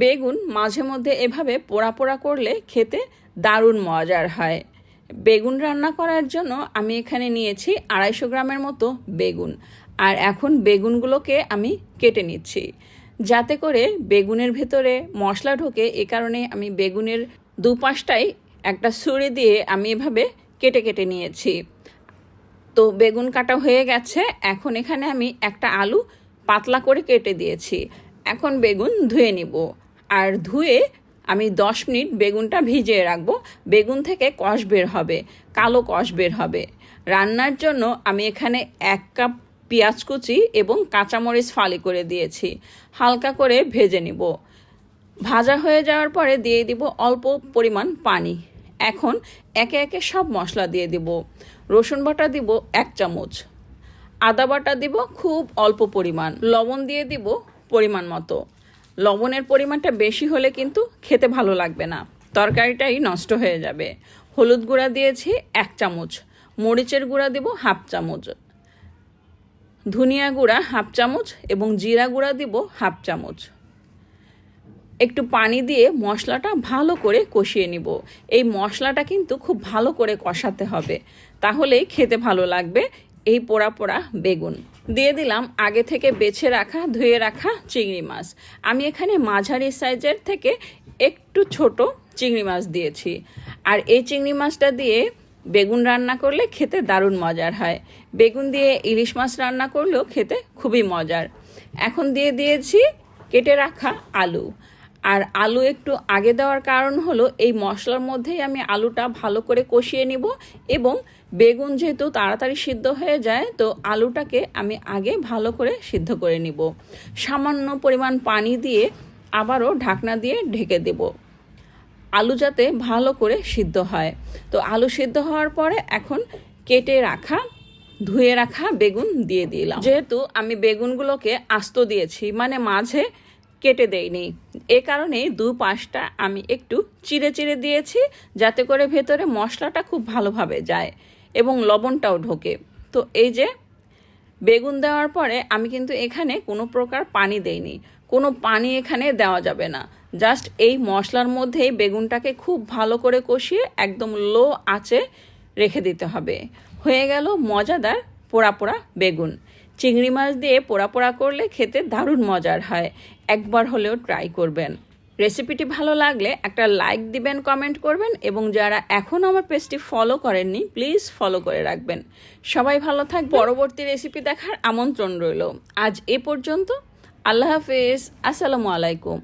বেগুন মাঝে মধ্যে এভাবে পোড়া পোড়া করলে খেতে দারুণ মজার হয়। বেগুন রান্না করার জন্য আমি এখানে নিয়েছি আড়াইশো গ্রামের মতো বেগুন। আর এখন বেগুনগুলোকে আমি কেটে নিচ্ছি। যাতে করে বেগুনের ভেতরে মশলা ঢোকে, এ কারণে আমি বেগুনের দুপাশটাই একটা ছুরি দিয়ে আমি এভাবে কেটে কেটে নিয়েছি। তো বেগুন কাটা হয়ে গেছে, এখন এখানে আমি একটা আলু পাতলা করে কেটে দিয়েছি। এখন বেগুন ধুয়ে নিব। আর ধুয়ে আমি দশ মিনিট বেগুনটা ভিজিয়ে রাখব। বেগুন থেকে কষ বের হবে, কালো কষ বের হবে। রান্নার জন্য আমি এখানে এক কাপ পেঁয়াজ কুচি এবং কাঁচামরিচ ফালি করে দিয়েছি। হালকা করে ভেজে নিব। ভাজা হয়ে যাওয়ার পরে দিয়ে দিব অল্প পরিমাণ পানি। এখন একে একে সব মশলা দিয়ে দিব। রসুন বাটা দিব এক চামচ। আদা বাটা দিব খুব অল্প পরিমাণ। লবণ দিয়ে দিব পরিমাণ মতো। লবণের পরিমাণটা বেশি হলে কিন্তু খেতে ভালো লাগবে না। তরকারিটাই নষ্ট হয়ে যাবে। হলুদ গুঁড়া দিয়েছি এক চামচ। মরিচের গুঁড়া দিব হাফ চামচ। ধনিয়া গুঁড়া হাফ চামচ এবং জিরা গুঁড়া দিব হাফ চামচ। একটু পানি দিয়ে মশলাটা ভালো করে কষিয়ে নিব। এই মশলাটা কিন্তু খুব ভালো করে কষাতে হবে। তাহলেই খেতে ভালো লাগবে। এই পোড়া পোড়া বেগুন। দিয়ে দিলাম আগে থেকে বেছে রাখা, ধুয়ে রাখা চিংড়ি মাছ। আমি এখানে মাঝারি সাইজের থেকে একটু ছোট চিংড়ি মাছ দিয়েছি। আর এই চিংড়ি মাছটা দিয়ে বেগুন রান্না করলে খেতে দারুণ মজার হয়। বেগুন দিয়ে ইলিশ মাছ রান্না করলেও খেতে খুবই মজার। এখন দিয়ে দিয়েছি কেটে রাখা আলু। আর আলু একটু আগে দেওয়ার কারণ হলো এই মশলার মধ্যেই আমি আলুটা ভালো করে কষিয়ে নিব এবং বেগুন যেহেতু তাড়াতাড়ি সিদ্ধ হয়ে যায়, তো আলুটাকে আমি আগে ভালো করে সিদ্ধ করে নিব। সামান্য পরিমাণ পানি দিয়ে আবারও ঢাকনা দিয়ে ঢেকে দেব। আলু যাতে ভালো করে সিদ্ধ হয়। তো আলু সিদ্ধ হওয়ার পরে এখন কেটে রাখা, ধুয়ে রাখা বেগুন দিয়ে দিলাম। যেহেতু আমি বেগুনগুলোকে আস্ত দিয়েছি মানে মাঝে কেটে দেইনি। এ কারণে দু পাশটা আমি একটু চিড়ে চিড়ে দিয়েছি, যাতে করে ভেতরে মশলাটা খুব ভালোভাবে যায় এবং লবণটাও ঢোকে। তো এই যে বেগুন দেওয়ার পরে আমি কিন্তু এখানে কোনো প্রকার পানি দেইনি। কোনো পানি এখানে দেওয়া যাবে না। জাস্ট এই মশলার মধ্যেই বেগুনটাকে খুব ভালো করে কষিয়ে একদম লো আঁচে রেখে দিতে হবে। হয়ে গেল মজাদার পোড়া পোড়া বেগুন। চিংড়ি মাছ দিয়ে পোড়া পোড়া করলে খেতে দারুণ মজার হয়। একবার হলেও ট্রাই করবেন। রেসিপিটি ভালো লাগলে একটা লাইক দিবেন কমেন্ট করবেন এবং যারা এখন আমার পেজটি ফলো করেননি প্লিজ ফলো করে রাখবেন। সবাই ভালো থাক, পরবর্তী রেসিপি দেখার আমন্ত্রণ রইল। আজ এ পর্যন্ত, আল্লাহ হাফেজ, আসসালামু আলাইকুম।